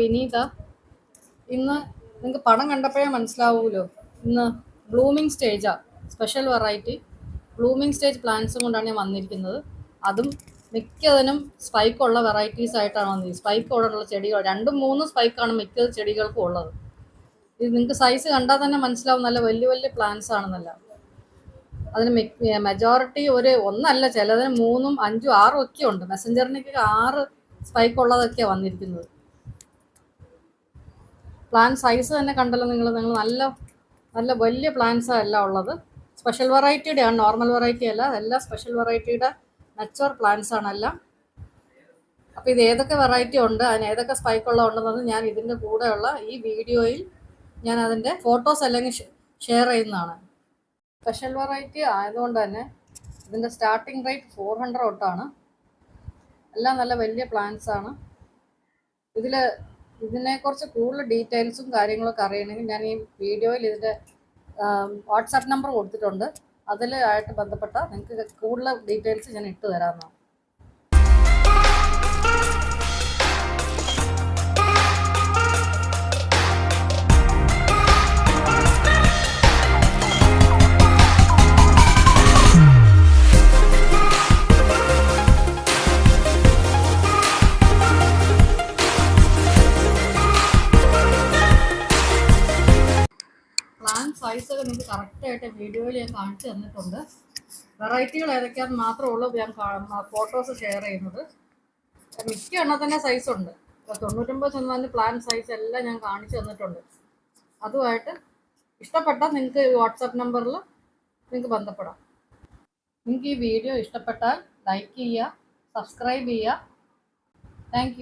വിനീത. ഇന്ന് നിങ്ങൾക്ക് പടം കണ്ടപ്പോഴേ മനസ്സിലാവുമല്ലോ ഇന്ന് ബ്ലൂമിങ് സ്റ്റേജാണ് സ്പെഷ്യൽ വെറൈറ്റി ബ്ലൂമിങ് സ്റ്റേജ് പ്ലാന്റ്സും കൊണ്ടാണ് ഞാൻ വന്നിരിക്കുന്നത്. അതും മിക്കതിനും സ്പൈക്കുള്ള വെറൈറ്റീസ് ആയിട്ടാണ് വന്നിരിക്കുന്നത്. സ്പൈക്ക് ഉള്ള ചെടികൾ രണ്ടും മൂന്നും സ്പൈക്കാണ് മിക്ക ചെടികൾക്കും ഉള്ളത്. ഇത് നിങ്ങൾക്ക് സൈസ് കണ്ടാൽ തന്നെ മനസ്സിലാവും നല്ല വലിയ വലിയ പ്ലാന്റ്സ് ആണെന്നല്ല. അതിന് മെജോറിറ്റി ഒരു ഒന്നല്ല ചിലതിന് മൂന്നും അഞ്ചും ആറും ഒക്കെ ഉണ്ട്. മെസ്സഞ്ചറിനൊക്കെ ആറ് സ്പൈക്ക് ഉള്ളതൊക്കെയാണ് വന്നിരിക്കുന്നത്. പ്ലാൻ സൈസ് തന്നെ കണ്ടല്ലോ നിങ്ങൾ നിങ്ങൾ നല്ല നല്ല വലിയ പ്ലാന്റ്സാണ് എല്ലാം ഉള്ളത്. സ്പെഷ്യൽ വെറൈറ്റിയുടെ ആണ് നോർമൽ വെറൈറ്റി അല്ല. എല്ലാം സ്പെഷ്യൽ വെറൈറ്റിയുടെ നച്ചുവർ പ്ലാന്റ്സ് ആണെല്ലാം അപ്പോൾ ഇത് ഏതൊക്കെ വെറൈറ്റി ഉണ്ട് അതിന് ഏതൊക്കെ സ്പൈക്ക് ഉള്ള ഉണ്ടെന്നത് ഞാൻ ഇതിന്റെ കൂടെയുള്ള ഈ വീഡിയോയിൽ ഞാൻ അതിന്റെ ഫോട്ടോസ് അല്ലെങ്കിൽ ഷെയർ ചെയ്യുന്നതാണ്. സ്പെഷ്യൽ വെറൈറ്റി ആയതുകൊണ്ട് തന്നെ ഇതിന്റെ സ്റ്റാർട്ടിംഗ് റേറ്റ് ഫോർ ഹൺഡ്രഡ് തൊട്ടാണ്. എല്ലാം നല്ല വലിയ പ്ലാന്റ്സ് ആണ്. ഇതിൽ ഇതിനെക്കുറിച്ച് കൂടുതൽ ഡീറ്റെയിൽസും കാര്യങ്ങളൊക്കെ അറിയണമെങ്കിൽ ഞാൻ ഈ വീഡിയോയിൽ ഇതിന്റെ വാട്സാപ്പ് നമ്പർ കൊടുത്തിട്ടുണ്ട്. അതിലായിട്ട് ബന്ധപ്പെട്ട നിങ്ങൾക്ക് കൂടുതൽ ഡീറ്റെയിൽസ് ഞാൻ ഇട്ട് തരാമെന്നാണ്. പ്ലാൻ സൈസ് ഒക്കെ നിങ്ങൾക്ക് കറക്റ്റായിട്ട് വീഡിയോയിൽ ഞാൻ കാണിച്ചു തന്നിട്ടുണ്ട്. വെറൈറ്റികൾ ഏതൊക്കെയാണെന്ന് മാത്രമേ ഉള്ളൂ ഞാൻ ഫോട്ടോസ് ഷെയർ ചെയ്യുന്നത്. മിക്ക സൈസ് ഇപ്പോൾ തൊണ്ണൂറ്റൊമ്പത് ശതമാനം പ്ലാൻ സൈസ് എല്ലാം ഞാൻ കാണിച്ചു തന്നിട്ടുണ്ട്. അതുമായിട്ട് ഇഷ്ടപ്പെട്ടാൽ നിങ്ങൾക്ക് വാട്സാപ്പ് നമ്പറിൽ നിങ്ങൾക്ക് ബന്ധപ്പെടാം. നിങ്ങൾക്ക് ഈ വീഡിയോ ഇഷ്ടപ്പെട്ടാൽ ലൈക്ക് ചെയ്യുക സബ്സ്ക്രൈബ് ചെയ്യുക. താങ്ക്